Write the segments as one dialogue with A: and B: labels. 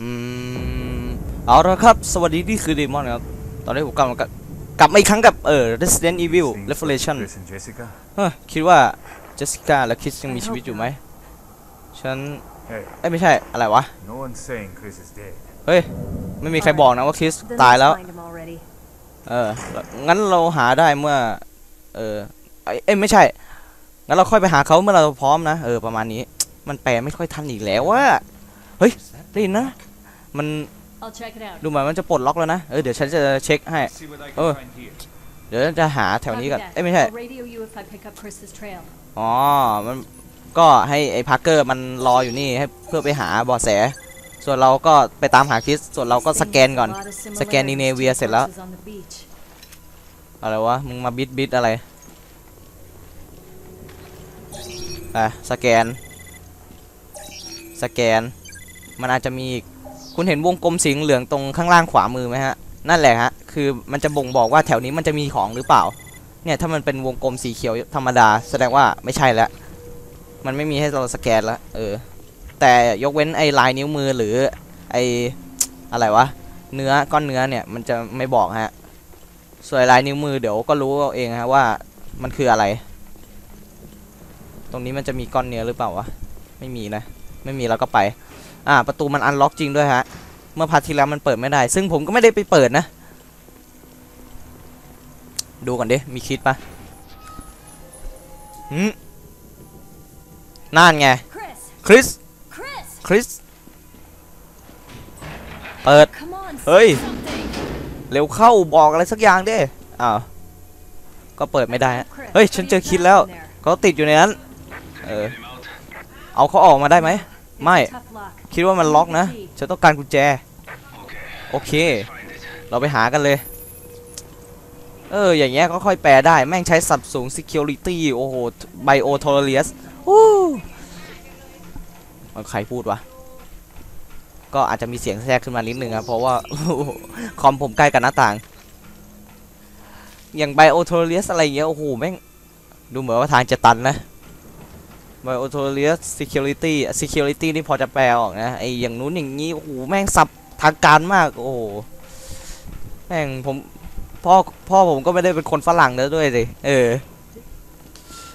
A: อืมเอาละครับ สวัสดีนี่คือเดมอนครับ ตอนนี้ผมกลับมากลับกลับมาอีกครั้งกับเออ Resident Evil
B: Seems
A: Revelation
B: Chris and Jessica.
A: เฮ้ยคิดว่าเจสสิก้าและคริสยังมีชีวิตอยู่ไหม ฉัน
B: Hey,
A: เอ้ยไม่ใช่อะไรวะ
B: no one's saying Chris is dead.
A: เฮ้ย ไม่มีใครบอกนะว่าคริส
C: Then
A: ตาย
C: let's
A: แล้ว
C: find him already.
A: เออ งั้นเราหาได้เมื่อ เออเอ้ยเอ้ยไม่ใช่ งั้นเราค่อยไปหาเขาเมื่อเราพร้อมนะ เออประมาณนี้ มันแปลไม่ค่อยทันอีกแล้วว่า เฮ้ยได้ยินนะ มัน
C: I'll check it out.
A: ดูเหมือนมันจะปลดล็อกแล้วนะ เออเดี๋ยวฉันจะเช็คให้
B: See what I
A: Oh.
B: find here.
A: เดี๋ยวจะหาแถวนี้ก่อน
C: Copy that.
A: เอ้ยไม่ใช่
C: I'll radio you if I pick up Chris's trail.
A: อ๋อ มันก็ให้ไอ้พาร์เกอร์มันรออยู่นี่ให้เพื่อไปหาเบาะแส ส่วนเราก็ไปตามหาคริส ส่วนเราก็สแกนก่อน สแกนนิเนเวียเสร็จแล้ว
C: On the beach.
A: อะไรวะ มึงมาบิดบิดอะไรไปสแกน สแกน มันอาจจะมีอีก คุณเห็นวงกลมสีเหลืองตรงข้างล่างขวามือไหมฮะ นั่นแหละฮะ คือมันจะบ่งบอกว่าแถวนี้มันจะมีของหรือเปล่า เนี่ยถ้ามันเป็นวงกลมสีเขียวธรรมดา แสดงว่าไม่ใช่แล้ว มันไม่มีให้เราสแกนแล้ว เออ แต่ยกเว้นไอ้ลายนิ้วมือหรือไอ้อะไรวะ เนื้อก้อนเนื้อเนี่ยมันจะไม่บอกฮะ ส่วนลายนิ้วมือเดี๋ยวก็รู้เอาเองฮะว่ามันคืออะไร ตรงนี้มันจะมีก้อนเนื้อหรือเปล่าวะ ไม่มีนะ ไม่มีเราก็ไป อ่าประตูมันอันล็อกจริงด้วยฮะ เมื่อพาร์ทที่แล้วมันเปิดไม่ได้ ซึ่งผมก็ไม่ได้ไปเปิดนะ ดูก่อนดิมีคิดปะหืมนั่นไง
C: Chris!
A: คริส
C: Chris!
A: คริส เปิด
C: Come on, say
A: Hey.
C: something!
A: เร็วเข้าบอกอะไรสักอย่างดิอ้าวก็เปิดไม่ได้ฮะ
C: Chris,
A: เฮ้ย
C: what
A: ฉัน
C: are
A: เจอ
C: you
A: คิดแล้ว
C: doing there?
A: เขาติดอยู่ในนั้น เออ เอาเขาออกมาได้ไหม
C: It's
A: Mai.
C: a tough lock.
A: คิดว่ามันล็อกนะฉันต้องการกุญแจ โอเค เราไปหากันเลย เออ อย่างเงี้ยก็ค่อยแปลได้ แม่งใช้สับสูง security โอ้โห bio tolerance โอ้มันใครพูดวะ ก็อาจจะมีเสียงแทรกขึ้นมานิดนึงครับ เพราะว่า คอมผมใกล้กับหน้าต่าง อย่าง bio tolerance อะไรเงี้ย โอ้โห แม่ง ดูเหมือนว่าทางจะตันนะ bio tolerance security security นี่พอจะแปลออกนะไออย่างนู้นอย่างนี้โอ้โหแม่งสับทางการมากโอ้โหแม่งผมพ่อพ่อผมก็ไม่ได้เป็นคนฝรั่งแล้วด้วยสิเออ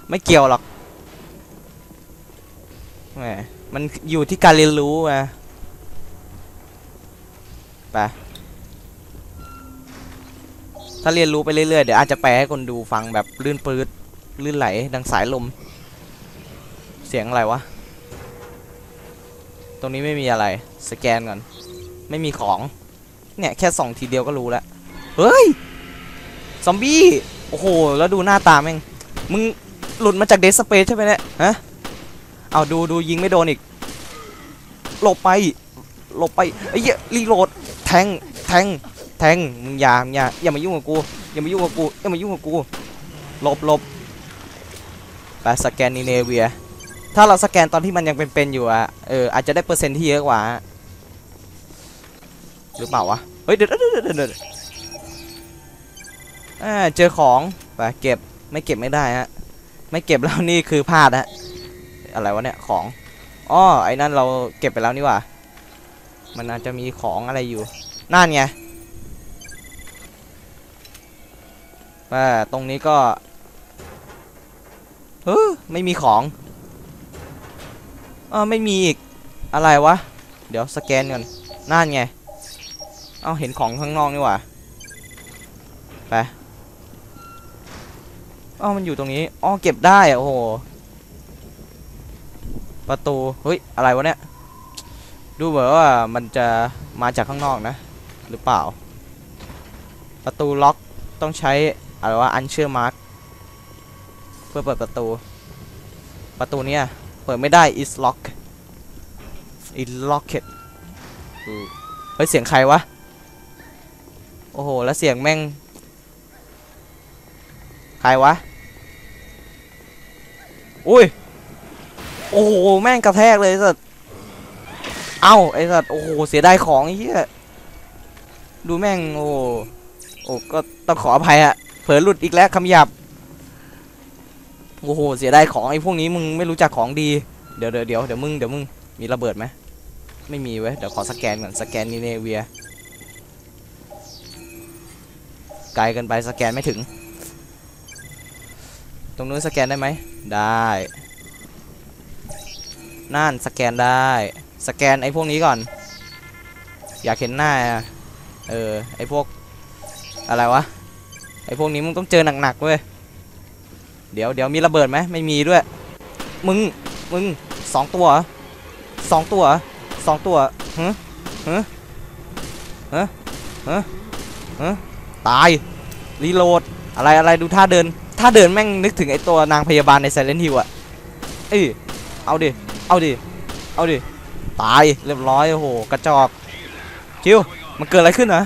A: ไม่เกี่ยวหรอกแหมมันอยู่ที่การเรียนรู้ไงไปถ้าเรียนรู้ไปเรื่อยๆเดี๋ยวอาจจะแปลให้คนดูฟังแบบลื่นปืดลื่นไหลดังสายลม เสียงอะไรวะ ตรงนี้ไม่มีอะไร สแกนก่อน ไม่มีของ เนี่ยแค่ส่องทีเดียวก็รู้แล้ว เฮ้ย ซอมบี้ โอ้โห แล้วดูหน้าตาแม่ง มึงหลุดมาจากเดสเปซใช่ไหมเนี่ย ฮะ เอาดูดูยิงไม่โดนอีก หลบไป หลบไปไอ้เหี้ยรีโหลด แทง แทง แทง มึงอย่ามึงอย่าอย่ามายุ่งกับกู อย่ามายุ่งกับกู อย่ามายุ่งกับกู หลบหลบไปสแกนนิเนเวีย ถ้าเราสแกนตอนที่มันยังเป็นๆอยู่อะเอออาจจะได้เปอร์เซ็นต์ที่เยอะกว่า หรือเปล่าวะ เฮ้ยเดี๋ยวเดี๋ยวเดี๋ยวเดอเจอของไปเก็บไม่เก็บไม่ได้ฮะ ไม่เก็บแล้วนี่คือพลาดฮะ อะไรวะเนี่ยของอ๋อไอ้นั่นเราเก็บไปแล้วนี่ว่า มันอาจจะมีของอะไรอยู่นั่นไงว่ตรงนี้ก็เออไม่มีของ เออไม่มีอีกอะไรวะ เดี๋ยวสแกนก่อนนั่นไง เอาเห็นของข้างนอกนี่หว่าไปอ๋อมันอยู่ตรงนี้อ๋อเก็บได้อโอ้โหประตูเฮ้ยอะไรวะเนี่ยดูเหมือนว่ามันจะมาจากข้างนอกนะ หรือเปล่า ประตูล็อกต้องใช้อะไรว่าอันเชื่อมาร์กเพื่อเปิดประตู ประตูเนี้ย เปิดไม่ได้ is lock is locked เฮ้ย เสียงใครวะ โอ้โห แล้วเสียงแม่ง ใครวะ อุ้ย โอ้โห แม่งกระแทกเลยสัสเอ้า ไอสัสโอ้โห เสียดายของไอ้เหี้ย ดูแม่ง โอ้โห โอ้ก็ต้องขออภัยอะเผลอหลุดอีกแล้วคำหยาบ โอ้โหเสียดายของไอ้พวกนี้มึงไม่รู้จักของดีเดี๋ยวเดี๋ยวเดี๋ยวเดี๋ยวมึงเดี๋ยวมึงมีระเบิดไหมไม่มีเว้ยเดี๋ยวขอสแกนก่อนสแกนนีเนเวียไกลเกินไปสแกนไม่ถึง ตรงนู้นสแกนได้ไหมได้นั่นสแกนได้สแกนไอ้พวกนี้ก่อน อยากเห็นหน้าเออไอ้พวกอะไรวะไอ้พวกนี้มึงต้องเจอหนักๆเว้ย เดี๋ยวเดี๋ยวมีระเบิดไหมไม่มีด้วย มึง มึงสองตัวเหรอสองตัวเหรอสองตัวฮะฮะฮะฮะฮะตาย รีโหลด อะไรอะไรดูท่าเดิน ท่าเดินแม่งนึกถึงไอตัวนางพยาบาลใน Silent Hill อะเอ้ยเอาดิ เอาดิ เอาดิ ตายเรียบร้อยโอ้โหกระจอกคิวมันเกิดอะไรขึ้นนะ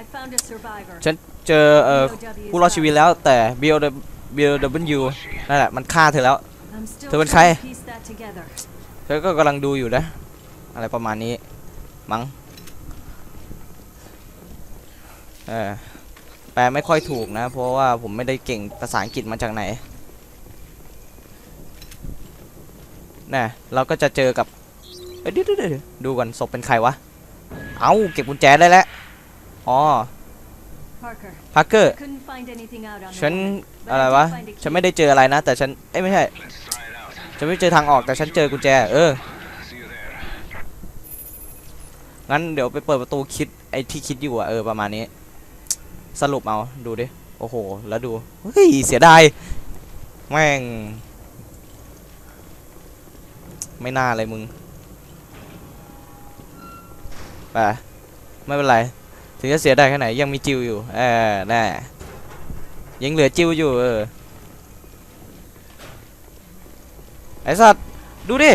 C: I found a survivor.
A: ฉันเจอเอ่อ
C: POW
A: ผู้รอดชีวิตแล้วแต่ BLW นั่นแหละมันฆ่าเธอแล้ว
C: I'm still
A: เธอเป็น
C: trying
A: ใคร
C: to piece that together.
A: เธอก็กำลังดูอยู่นะ อะไรประมาณนี้ มั้งเออแปลไม่ค่อยถูกนะ เพราะว่าผมไม่ได้เก่งภาษาอังกฤษมาจากไหนน่ะเราก็จะเจอกับเอ้ยเดี๋ยวเดี๋ยวเดี๋ยวดูก่อนศพเป็นใครวะ เอาเก็บกุญแจได้แล้ว อ๋อ
C: Parker,
A: พักเกอร์
C: I couldn't find anything out on
A: ฉัน
C: their own, but
A: อะไร
C: I
A: วะ
C: did find a
A: ฉัน
C: key.
A: ไม่ได้เจออะไรนะ แต่ฉัน เอ้ยไม่ใช่ ฉันไม่เจอทางออกแต่ฉันเจอกุญแจ เออ งั้นเดี๋ยวไปเปิดประตูคิดไอ้ที่คิดอยู่อะเออประมาณนี้ สรุปเอาดูดิ โอ้โห แล้วดู เฮ้ย เสียดาย แม่ง ไม่น่าเลยมึงไปไม่เป็นไร ถึงจะเสียไดายแค่ไหนยังมีจิวอยู่เออแน่ยังเหลือจิวอยู่เออไอ้สัตว์ดูดิ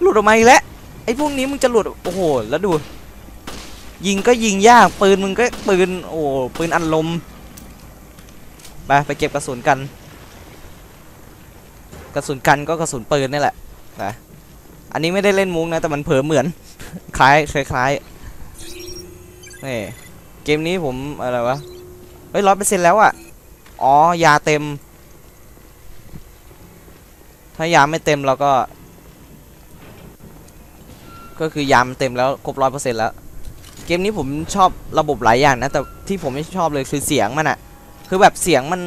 A: หลุดออกมาอีกแล้วไอ้พวกนี้มึงจะหลุดโอ้โหแล้วดู ยิงก็ยิงยากปืนมึงก็ปืนโอ้ปืนอันลมไปไปเก็บกระสุนกัน กระสุนกันก็กระสุนปืนนี่แหละนะอันนี้ไม่ได้เล่นมุกนะแต่มันเผลอเหมือน คล้ายคล้ายคล้ายนี่ เกมนี้ผมอะไรวะ เฮ้ยร้อยเปอร์เซ็นต์แล้วอะอ๋อ ยาเต็ม ถ้ายาไม่เต็มเราก็ ก็คือยามนเต็มแล้วครบร้อยเปอร์เซ็นต์แล้ว เกมนี้ผมชอบระบบหลายอย่างนะ แต่ที่ผมไม่ชอบเลยคือเสียงมันอะคือแบบเสียงมัน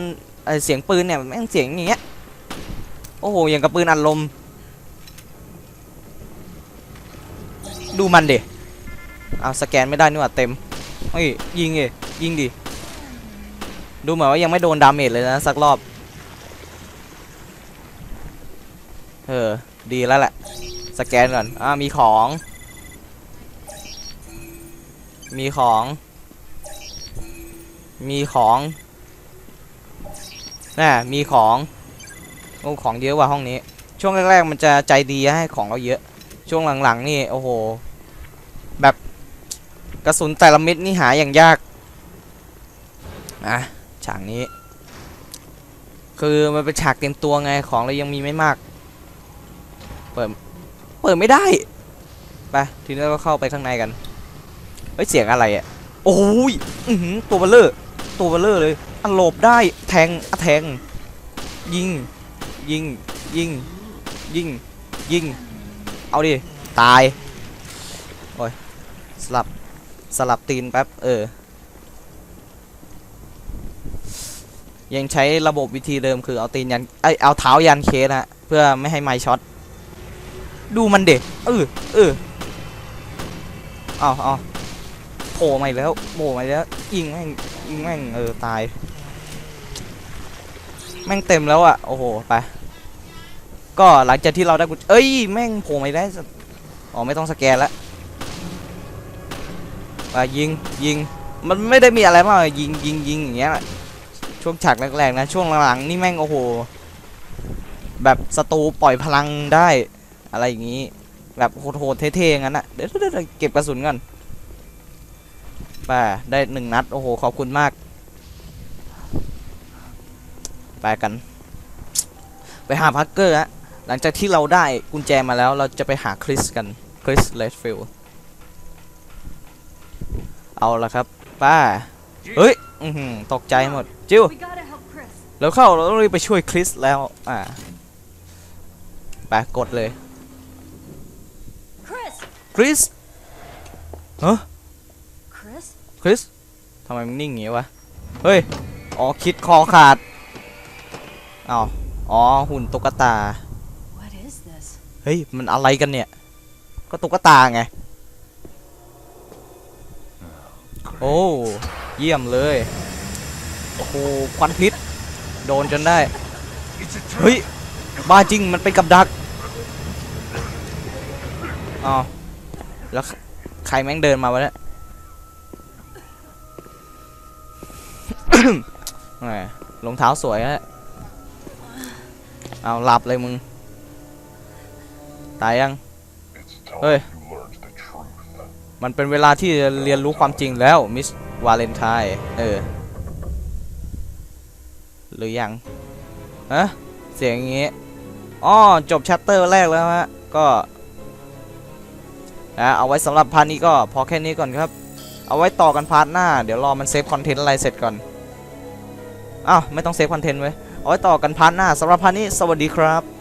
A: เเสียงปืนเนี่ยแม่งเสียงอย่างเงี้ย โอ้โห อย่างกับปืนอัดลม ดูมันเดิเอาสแกนไม่ได้นี่หว่าเต็ม เฮ้ยยิงดิยิงดิ ดูเหมือนว่ายังไม่โดนดาเมจเลยนะสักรอบ เออ ดีแล้วแหละ สแกนก่อน อ่า มีของ มีของ มีของน่ะมีของ โอ้ ของเยอะว่ะห้องนี้ ช่วงแรกๆมันจะใจดีให้ของเราเยอะ ช่วงหลังๆนี่ โอ้โห แบบ กระสุนแต่ละเม็ดนี่หาอย่างยากอะฉากนี้ คือมันเป็นฉากเต็มตัวไงของเรายังมีไม่มาก เปิดเปิดไม่ได้ไปทีนี้เราก็เข้าไปข้างในกันเฮ้ยเสียงอะไรอะโอ้ยอื้อหือตัวเบลเลอร์ตัวเบลเลอร์เลยอันหลบได้แทงอะแทง ยิงยิงยิงยิงยิงเอาดิตายโอ้ยสลับ สลับตีนแป๊บ เออ ยังใช้ระบบวิธีเดิมคือเอาตีนยันไอเอาเท้ายันเคสนะเพื่อไม่ให้ไม้ช็อต ดูมันเด็กเออเออเอาเอาโผล่มาแล้วโผล่มาแล้วยิงแม่งยิงแม่งเออตาย แม่งเต็มแล้วอะโอ้โห ไป ก็หลังจากที่เราได้กุญเอ้ย แม่งโผล่มาอีกแล้วอ๋อ ไม่ต้องสแกนละ ไปยิงยิงมันไม่ได้มีอะไรมากยิงยิงยิงอย่างเงี้ยช่วงฉากแรกๆนะช่วงหลังๆนี่แม่งโอ้โหแบบศัตรูปล่อยพลังได้อะไรอย่างงี้ แบบโหดๆเท่ๆงั้นอะเดี๋ยวเดี๋ยวเก็บกระสุนก่อนไปได้หนึ่งนัดโอ้โหขอบคุณมากไปกัน ไปหาพักเกอร์ฮะหลังจากที่เราได้กุญแจมาแล้วเราจะไปหาคริสกันคริสเลดฟิล เอาละครับ ป้า เฮ้ยอือหือตกใจหมด จิว
C: We gotta help Chris.
A: แล้วเข้าเราต้องรีบไปช่วยคริสแล้ว อ่าไปกดเลย
C: Chris,
A: คริสเฮ้ย
C: Chris?
A: คริสทำไมมันนิ่งอย่างงี้วะ เฮ้ย อ๋อ คิดคอขาดอ้าวอ๋อ หุ่นตุ๊กตา
C: What is this?
A: เฮ้ย มันอะไรกันเนี่ย ก็ตุ๊กตาไง โอ้เยี่ยมเลย โอ้โหควันพิษ โดนจนได้ เฮ้ย บ้าจริงมันเป็นกับดักอ้าวแล้วใครแม่งเดินมาวะเนี่ยรองเท้าสวยฮะเอาหลับเลยมึง ตายยัง Hey.
D: You learned the truth.
A: มันเป็นเวลาที่เรียนรู้ความจริงแล้วมิสวาเลนไทน์เออ หรือยังฮะเสียงอย่างงี้อ๋อจบชัตเตอร์แรกแล้วฮะ ก็นะเอาไว้สำหรับพาร์ทนี้ก็พอแค่นี้ก่อนครับ เอาไว้ต่อกันพาร์ทหน้า เดี๋ยวรอมันเซฟคอนเทนต์อะไรเสร็จก่อน อ้าว ไม่ต้องเซฟคอนเทนต์ไว้เอาไว้ต่อกันพาร์ทหน้าสำหรับพาร์ทนี้ สวัสดีครับ